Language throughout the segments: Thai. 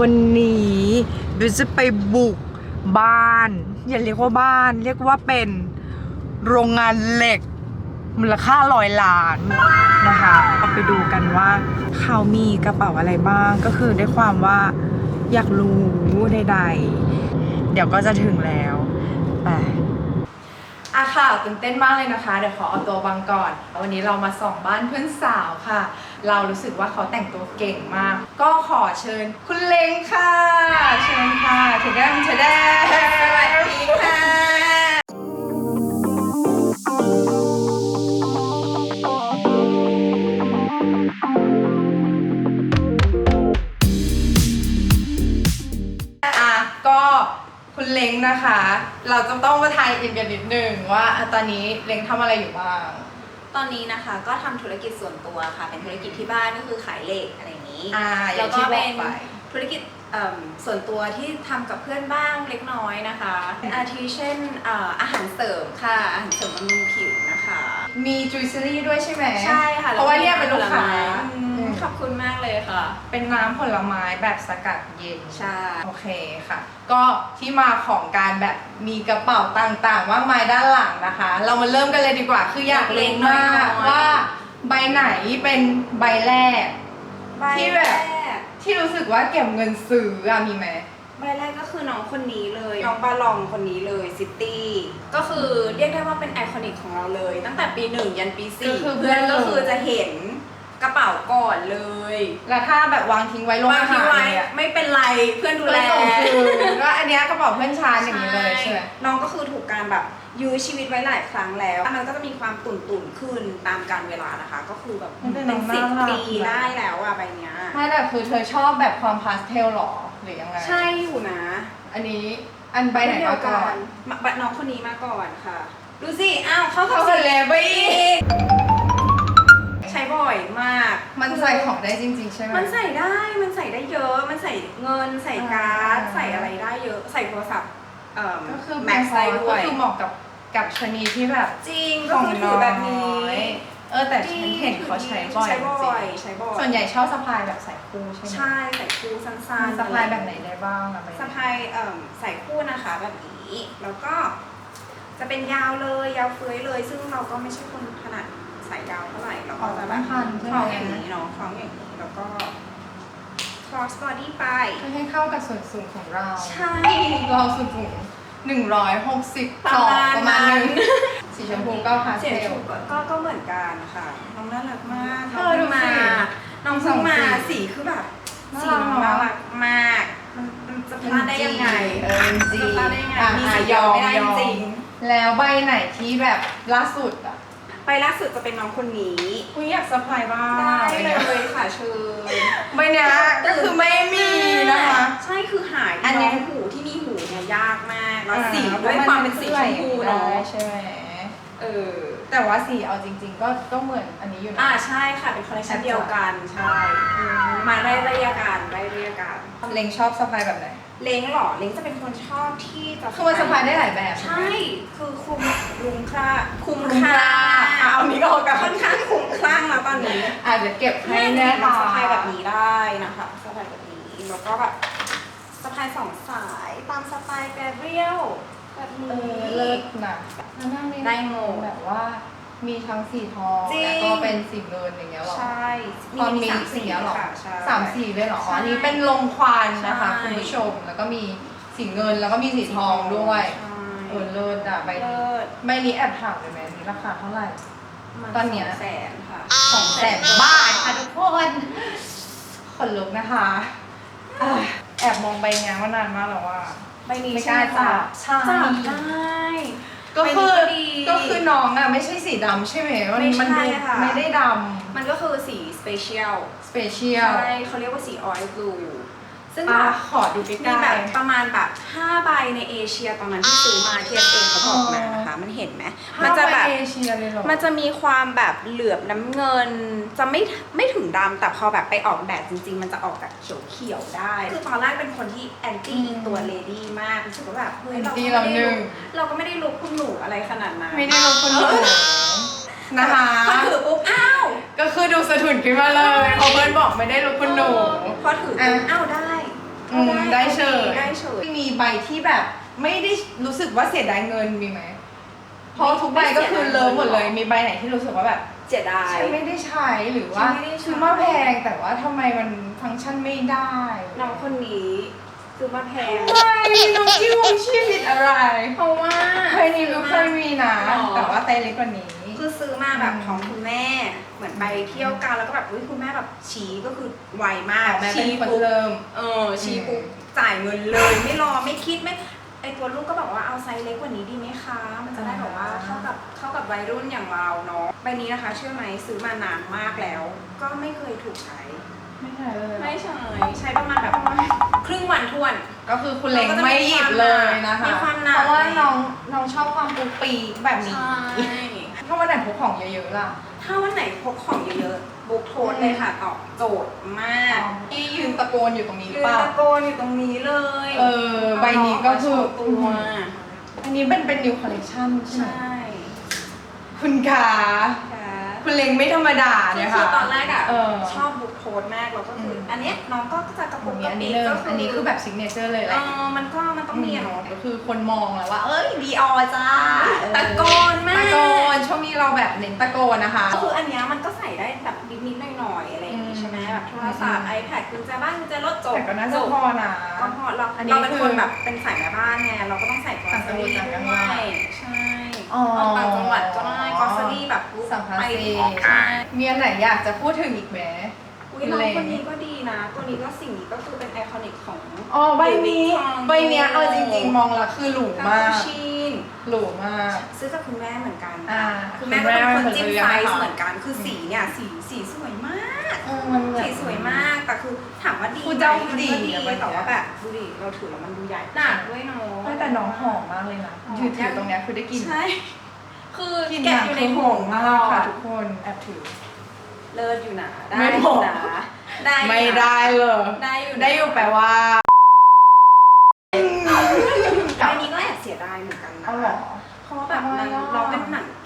วันนี้บิวจะไปบุกบ้าน อย่าเรียกว่าบ้าน เรียกว่าเป็นโรงงานเหล็ก มูลค่าร้อยล้านนะคะเราไปดูกันว่าเขามีกระเป๋าอะไรบ้าง ก็คือได้ความว่าอยากรู้ใดๆ เดี๋ยวก็จะถึงแล้วไป อาค่ะตื่นเต้นมากเลยนะคะ เดี๋ยวขอเอาตัวบังก่อน วันนี้เรามาส่องบ้านเพื่อนสาวค่ะ เรารู้สึกว่าเขาแต่งตัวเก่งมาก ก็ขอเชิญคุณเล้งค่ะ เชิญค่ะเทเดมเทเดมสวัสดีค่ะ ล้งนะคะ เราจะต้องมาทายอินกันนิดนึงว่าอะตอนนี้เล้งทำอะไรอยู่บ้าง ตอนนี้นะคะก็ทำธุรกิจส่วนตัวค่ะ เป็นธุรกิจที่บ้านก็คือขายเหล็กอะไรอย่างนี้ อ่าอแล้ย่าวงก็ที่บเป็อกนไป ธุรกิจเอิ่มส่วนตัวที่ทำกับเพื่อนบ้างเล็กน้อยนะคะอาทิเช่นเอ่ออาหารเสริมค่ะอาหารเสริมบำรุงผิวนะคะ มีจุยซิลี่ด้วยใช่ไหม ใช่ค่ะเพราะว่าเนี่ยเป็นลูกค้า อืม ขอบคุณมากเลยค่ะ เป็นน้ำผลไม้แบบสกัดเย็น ใช่ โอเคค่ะ ก็ที่มาของการแบบมีกระเป๋าต่างๆมากมายด้านหลังนะคะ เรามาเริ่มกันเลยดีกว่า คืออยากรู้มากว่าใบไหนเป็นใบแรกที่แบบใรกที่รู้สึกว่าเก็บเงินซื้ออะมีไหม ใบแรกก็คือน้องคนนี้เลย น้องบาลองคนนี้เลยซิตี้ก็คือเรียกได้ว่าเป็นไอคอนิกของเราเลย ตั้งแต่ปีหนึ่งยันปีสี่ก็คือเพื่อนเพื่อนก็คือจะเห็น กระเป๋าก่อนเลยแล้วถ้าแบบวางทิ้งไว้โรงบางอาทีหารไว้เนี่ยไม่เป็นไรเพื่อนดูแลก็ส่งคืนก็อันเนี้ยกระเป๋าเพื่อนชานอย่างนี้เลยใช่ไหม น้องก็คือถูกการแบบยื้อชีวิตไว้หลายครั้งแล้ว มันก็จะมีความตุ่นตุ่นๆขึ้นตามการเวลานะคะ ก็คือแบบมันเป็นเป็นสิบน่ารัก ปีได้แล้วอะใบเนี้ย ไม่แต่คือเธอชอบแบบความพาสเทลหรอหรือยังไงใช่อยู่นะอันนี้อันใบไหนมาก่อนมาบัดน้องคนนี้มาก่อนค่ะ ดูสิ อ้าว เข้าเข้ากักับบเลเบอร์อีกใได้จริงๆใช่ไหม มันใส่ได้ มันใส่ได้เยอะ มันใส่เงิน ใส่การ์ด อ่า ใส่อะไรได้เยอะ ใส่โทรศัพท์เอ่อก็คือแม็กซ์ไซได้ส์ด้ก็วย คือเหมาะกับกับชะนีที่แบบจริง ก็คือถือแบบนี้ เออแต่ฉันเห็นเขาใช้บ่อยใช้จบ่ริอยงใช้บ่อยๆส่วนใหญ่ชอบสะพายแบบใส่คู่ใช่ไหมใช่ ใส่คู่สั้นๆสะพายแบบไหนได้บ้างอะใบนี้สะพายเอ่อใส่คู่นะคะแบบนี้ แล้วก็จะเป็นยาวเลย ยาวเฟ้ยเลย ซึ่งเราก็ไม่ใช่คนถนัดใส่ยาวเท่าไหร่เราก็จะแบบพันใช่คไหมล้องอย่างนี้เนาะคล้องอย่างนี้แล้วก็ cross body ไปเพื่อให้เข้ากับส่วนสูงของเรา ใช่เราส่วนสูงหนึ่งร้อยหกสิบประสองมาณประมาณนั้นึนงสีชมพูก็พาสเสียงเทลถูกก็ก็ก็เหมือนกันค่ะน้องน่ารักมากเอน้องอเพิ่งมาดูสิน้องเพิ่งมาสองสีสีคือแบบน่าสีรักน้องเนอะน่ารักมากมันมันจะพลาดได้ยังไงเออจริงจะพลาดได้ยังไงอะมีอะสียเดียอวมไม่ได้ยอมจริงแล้วใบไหนที่แบบล่าสุดอะ ไปล่าสุดจะเป็นน้องคนนี้อุ้ยอยากสะพายบ้างได้เลยค่ะเชิญใบเนี้ยก็คือไม่มีนะคะ ใช่คือหายอันเนี้น้ยองหูที่มีหูเนี่ยยากมากแล้วอ่าสีด้วยความเป็นสีชมพูเนาะใช่ไหมเออแต่ว่าสีเอาจริง ๆ ก็ก็เหมือนอันนี้อยู่นะอ่าใช่ค่ะเป็นคอลเลคชันเดียวกันใช่อืมมาได้ระยะกันได้ระยะกันเล็งชอบสะพายแบบไหนเล้งเหรอเล้งจะเป็นคนชอบที่จะคือมันสะพายได้หลายแบบ ใช่ คือคุมลุงค่าคุมคุ้มค่าอะเอานี้ก็เอากันค่อนข้างคุ้มคลั่งแล้วตอนนี้อาจจะเก็บให้ให้แน่แน่ค่ะสะพายแบบนี้ได้นะคะสะพายแบบนี้แล้วก็แบบสะพายสองสายตามสไตล์แกเรียลแบบเอนี้อเลิศนะแล้วนั่งนี่ได้หมด แบบว่ามีทั้งสีทองจริง แล้วก็เป็นสีเงินอย่างเงี้ยหรอ ใช่ความมีสีอะหรอค่ะใช่ สามสีเลยเหรอ ใช่อันนี้เป็นลงควันนะคะใช่ คุณผู้ชม แล้วก็มีสีเงินแล้วก็มีสีทองด้วยใช่เออเลิศอะใบนี้เลิศ ใบนี้แอบถามเลยไหมอันนี้ราคาเท่าไหร่มั ตอนเนี้ย สงแสนค่ะ สองแสนบาทค่ะทุกคนขนลุกนะคะอะแอบมองใบงานว่านานมากแล้วว่า ใบนี้ไม่กใช่ล้าไหมจัคะบใช่ จับได้ ก็คือใบนี้ก็ดีก็คือน้องอะไม่ใช่สีดำใช่ไหมมันไม่ใช่มันดูค่ะ ไม่ได้ดมันก็คือสีสเปเชียลำสเปเชียล ใช่เขาเรียกว่าสีออยล์บลู ซึ่งอะแบบขอดูใกมีล้แบบๆประมาณแบบ5ใบในเอเชียตอนนั้นที่ซื้อมาที่เอเขาบอกมานะคะ มันเห็นไหมมันจะแบบห้าใเอเชียเลยเหรอมันจะมีความแบบเหลือบน้ำเงิน จะไม่ไม่ถึงดำแต่พอแบบไปออกแบบจริง ๆ มันจะออกแบบเขียวเขียวๆได้ คือตอนแรกเป็นคนที่แอนตี้ตัวเลดี้มากรู้สึกว่าแบบเฮ้ยเราก็ดีไม่เราได้หนึ่ลุงกเราก็ไม่ได้ลุกคุณหนูอะไรขนาดนั้นไม่ได้ลงคนหนูนะคะพอถือปุ๊บอ้าวก็คือดูสะทุนขึ้นมาเลยเพราะเพื่อนบอกไม่ได้ลงคนหนูพอถือปุ๊บอะอ้าวได้ อืมได้เฉยได้เฉย มีใบที่แบบไม่ได้รู้สึกว่าเสียดายเงินมีไหมเพราะทุกใบก็คือเลิฟหมดเลย มีใบไหนที่รู้สึกว่าแบบเสียดาย ฉันไม่ได้ใช้หรือว่าฉันไม่ได้ใช้ ซื้อมาแพงแต่ว่าทำไมมันฟังก์ชันไม่ได้น้องคนนี้ซื้อมาแพงทำไมน้องจิ้วชีวิตอะไรเพราะว่าเคยมีรู้เคยมีนะหรอแต่ว่าไซส์เล็กกว่านี้คือ ซื้อมาแบบอืมของคุณแม่ เหมือนไปเที่ยวกันแล้วก็แบบอุ้ยคุณแม่แบบชี้ก็คือไวมากแม่เป็นชี้คนปุ๊บเริ่ม เออชี้อืมปุ๊บจ่ายเงินเลย ไม่รอไม่คิดไม่ไอตัวลูกก็บอกว่าเอาไซส์เล็กกว่านี้ดีไหมคะ มันจะได้แบบว่าเข้ากับเข้ากับวัยรุ่นอย่างเราเนาะใบนี้นะคะ เชื่อไหมซื้อมานานมากแล้ว ก็ไม่เคยถูกใช้ ไม่ใช่เลยไม่ใช่ใช้ประมาณแบบครึ่งวันทวน ก็คือคุณเล็งไม่หยิบเลยนะคะ มีความหนัก เพราะว่าน้องน้องชอบความปุกปีกแบบนี้ ใช่ ถ้าวันไหนพกของเยอะๆล่ะ ถ้าวันไหนพกของเยอะๆบุ๊กโทษเลยค่ะตอบโจทย์มากที่ยืนตะโกนอยู่ตรงนี้หรืยือนเปล่าตะโกนอยู่ตรงนี้เลย เออ ใบนี้ก็คือโชว์ตัวอันนี้เป็นเป็น new collection ใช่ไหมใช่ คุณขา ค่ะคุณเล็งไม่ธรรมดาคืเนี่อยค่ะตอนแรกอะเออ ชอบบุ๊กโทษมากแล้วก็คืออม อันเนี้ยน้องก็จะกระปุกกระอันปินี้เริ่ก็มอันนี้คือแบบ signature เลยแหเอละอมันก็มันต้องมีอะเนาะก็คือคนมองแล้วว่า เอ้ยดีออจ้าตะโกนมากตะโกนช่วงนี้เราแบบเน้นตะโกนนะคะ ก็คืออันเนี้ยมันก็ใส่ได้แบบนิดๆหน่อยๆอะไรอย่างงี้อืมใช่ไหมแบบโทรศัพท์ iPad กุญแจบ้านกุญแจรถจบแต่ก็น่าจจะบพอนะ ก็พอเราอันนี้เราเป็นคือคนแบบเป็นสายแม่บ้านไงเราก็ต้องใส่กอต่างสจังหวัดรี่ต่างจังหด้วัวดยใช่ อ๋อออกต่างจังหวัดก็ได้กอสรี่แบบปุ๊บสัมภาไประใช่มีอันไหนอยากจะพูดถึงอีกไหม อุ้ยน้องคนนี้ก็ดีนะ ตัวนี้ก็สิ่งนี้ก็คือเป็นไอคอนิกของอ๋อใบนี้ Louis Vuitton ใบเนี้ยเอาจริงๆ มองแล้วคือหรูคามากปูชิน หรูมาก ซื้อจากคุณแม่เหมือนกันอ่าคุณแม่ก็เป็นคนจิ้มคุณแม่ไซเป็นคนเลือกส์เหมือนกัน คือสีเนี่ยสีสีสวยมากเออมันแบบสีสวยมากแต่คือถามว่าดีพูดเจ้าไหมมันดีก็ดีอะใบเนี้ยแต่ว่าแบบดูดิเราถือแล้วมันดูใหญ่หนักด้วยเนาะไม่แต่น้องหอมมากเลยนะหอมถือถือตรงเนี้ยคือได้กลินใช่คือกลินแกะหนัอยู่ในคือหหออมมมามากกค่ะค่ะทุทุกกคนแอบถือ เลิศอยู่นะได้ไม่อบอยู่กนะได้อยู่นะไม่ได้เลยได้อยู่นะได้อยู่แปลว่า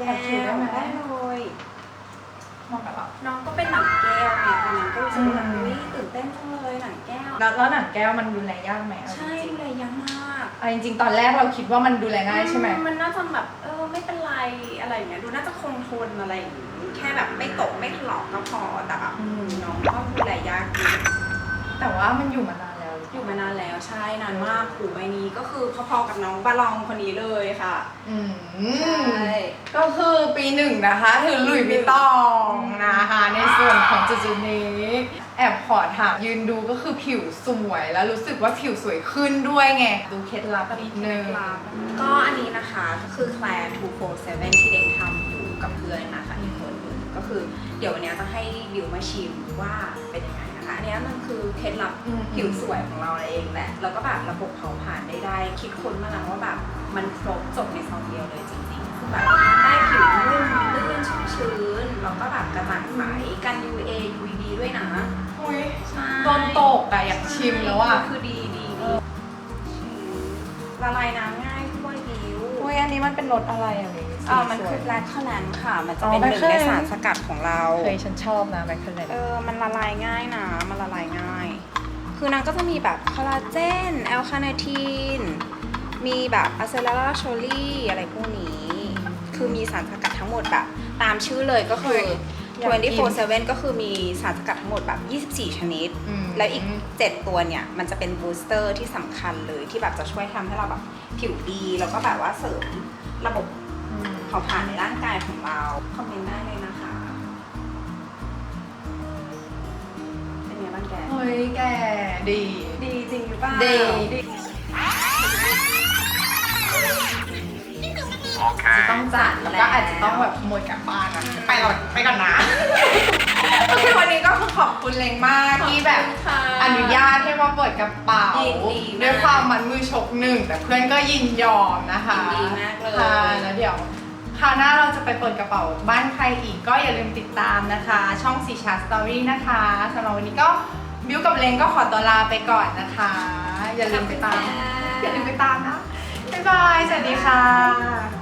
แก้แอบถือได้วไหม ได้เลยมองกันเหรอน้องก็เป็นหนังแก้วไงตอนนั้นก็รู้สึกว่าแบบอืมอุ๊ยตื่นเต้นจังเลยหนังแก้ว แล้วแล้วหนังแก้วมันดูแลยากไหมเอาจใช่ริงเลยยังมากๆเอาจริงๆตอนแรกเราคิดว่ามันดูแลง่ายใช่ไหม มันน่าจะแบบเออไม่เป็นไรอะไรอย่างเงี้ยดูน่าจะคงทนอะไรอย่างงี้แค่แบบไม่ตกไม่ถลอกก็พอแต่แบบอืม น้องก็ดูแลยากจริง แต่ว่ามันอยู่มานานแล้ว อยู่มานานแล้วใช่นานมากหูใบนี้ก็คือพอๆกับน้องบาลองคนนี้เลยค่ะอืมใช่ ก็คือปีหนึ่งนะคะถือหลุยส์วิตตองนะคะในส่วนของจุดๆนี้ แอบขอถามยืนดูก็คือผิวสวยแล้วรู้สึกว่าผิวสวยขึ้นด้วยไง ดูเคล็ดลับนิดนึง ก็อันนี้นะคะก็คือ Claire 247 ที่เด็กทำอยู่กับเพื่อนนะคะอีกคนหนึงก็คือเดี๋ยววันนี้จะให้บิวมาชิมว่าเป็นยังไงนะคะ อันนี้มันคือเคล็ดลับอืมผิวสวยของเราเองแหละแล้วก็แบบระบบเผาผลาญได้ได้ คิดค้นมาแล้วว่าแบบมันครบจบในซองเดียวเลยจริงๆคือแบบได้ผิวนุ่มลื่นชุ่มชื้นแล้วก็แบบกระจ่างใสกัน UVA UVB ด้วยนะอุ้ยใช่โดนตกอะอยากชิมแล้วอะคือดีดีดีละลายน้ำง่ายด้วยบิวอุ้ยอันนี้มันเป็นรสอะไรอะนี่ เออมันคือ black c o l a n ค่ะ มันจะเป็นอ๋อหนึ่ง black ใน currant สารสกัดของเรา เคยฉันชอบนะแบคเคอร์เลนเออมันละลายง่ายนะ มันละลายง่าย คือนางก็จะมีแบบคอลลาเจนแอลคาเนทีน มีแบบอะเซลลาโชลี่อะไรพวกนี้ คือมีสารสกัดทั้งหมดแบบตามชื่อเลยก็คืออยากกิน24/7 ก็คือมีสารสกัดทั้งหมดแบบ 24 ชนิด แล้วอีก 7 ตัวเนี่ย มันจะเป็นบูสเตอร์ที่สำคัญเลยที่แบบจะช่วยทำให้เราแบบผิวดี แล้วก็แบบว่าเสริมระบบ เผาผลาญในร่างกายของเรา คอมเมนต์ได้เลยนะคะ เป็นไงบ้างแก เฮ้ยแกดี ดีจริงหรือเปล่าดี จะต้องจัดแล้วก็อาจจะต้องแบบขโมยกลับบ้านนะไปก่อนไปก่อนนะ โอเควันนี้ก็คือขอบคุณเลงมากที่แบบ ค่ะ อนุญาตให้มาเปิดกระเป๋ายินดีมากด้วยความมันมือชกหนึ่ง แต่เพื่อนก็ยินยอมนะคะยินดีมากเลย ค่ะแล้วเดี๋ยว คราวหน้าเราจะไปเปิดกระเป๋าบ้านใครอีกก็อย่าลืมติดตามนะคะ ช่องสีชาสตอรี่นะคะสำหรับวันนี้ก็บิวกับเลงก็ขอตัวลาไปก่อนนะคะ อย่าลืมไปตาม อย่าลืมไปตามนะบ๊ายบายสวัสดีค่ะ